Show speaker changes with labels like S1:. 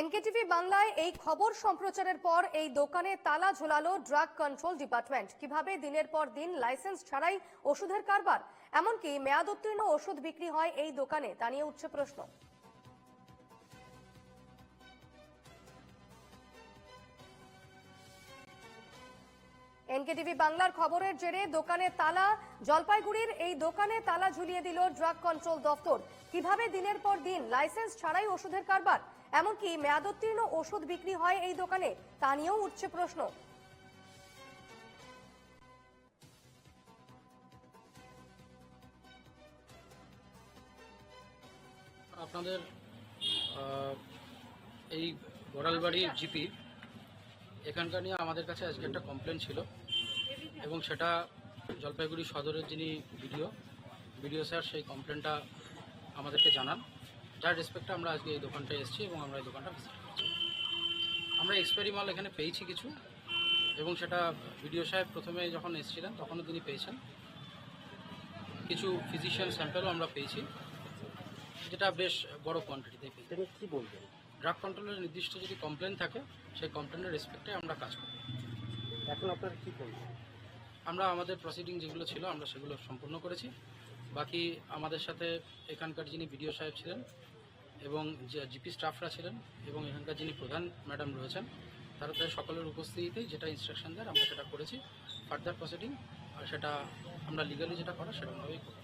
S1: NKTV বাংলায় এই খবর সম্প্রচারের পর এই দোকানে তালা ঝোলালো ড্রাগ কন্ট্রোল ডিপার্টমেন্ট। কীভাবে দিনের পর দিন লাইসেন্স ছাড়াই ওষুধের কারবার? এমনকি মেয়াদোত্তীর্ণ ওষুধ বিক্রি হয় এই দোকানে, তা নিয়ে উঠছে প্রশ্ন। এনকেটিভি বাংলার খবরের জেরে দোকানে তালা, জলপাইগুড়ির এই দোকানে তালা ঝুলিয়ে দিল ড্রাগ কন্ট্রোল দফতর। কীভাবে দিনের পর দিন লাইসেন্স ছাড়াই ওষুধের কারবার? এমনকি মেয়াদোত্তীর্ণ ওষুধ বিক্রি হয় এই দোকানে, তা নিয়েও উঠছে প্রশ্ন।
S2: আপনাদের এই গোড়ালবাড়ির জিপি এখানকার নিয়ে আমাদের কাছে আজকে একটা কমপ্লেন ছিল এবং সেটা জলপাইগুড়ি সদরের যিনি ভিডিও বিডিও স্যার, সেই কমপ্লেনটা আমাদেরকে জানান। যার রেসপেক্টে আমরা আজকে এই দোকানটায় এসেছি এবং আমরা এই দোকানটা ভিজিট করছি। আমরা এক্সপায়ারি মাল এখানে পেয়েছি কিছু এবং সেটা ভিডিও সাহেব প্রথমে যখন এসেছিলেন তখনও তিনি পেয়েছেন। কিছু ফিজিশিয়ান স্যাম্পেলও আমরা পেয়েছি, যেটা বেশ বড় কোয়ান্টিটিতে পেয়েছি।
S3: কি বলবেন?
S2: ড্রাগ কন্ট্রোলের নির্দিষ্ট যদি কমপ্লেন থাকে সেই কমপ্লেনের রেসপেক্টে আমরা কাজ করি
S3: এখন আপনারা কী করবেন?
S2: আমরা আমাদের প্রসিডিং যেগুলো ছিল আমরা সেগুলো সম্পূর্ণ করেছি। বাকি আমাদের সাথে এখানকার যিনি বিডিও সাহেব ছিলেন এবং যে জিপি স্টাফরা ছিলেন এবং এখানকার যিনি প্রধান ম্যাডাম রয়েছেন তারা তাদের সকলের উপস্থিতিতেই যেটা ইনস্ট্রাকশন দেন আমরা সেটা করেছি। ফার্দার প্রসিডিং আর সেটা আমরা লিগালি যেটা করা সেরকমভাবেই করি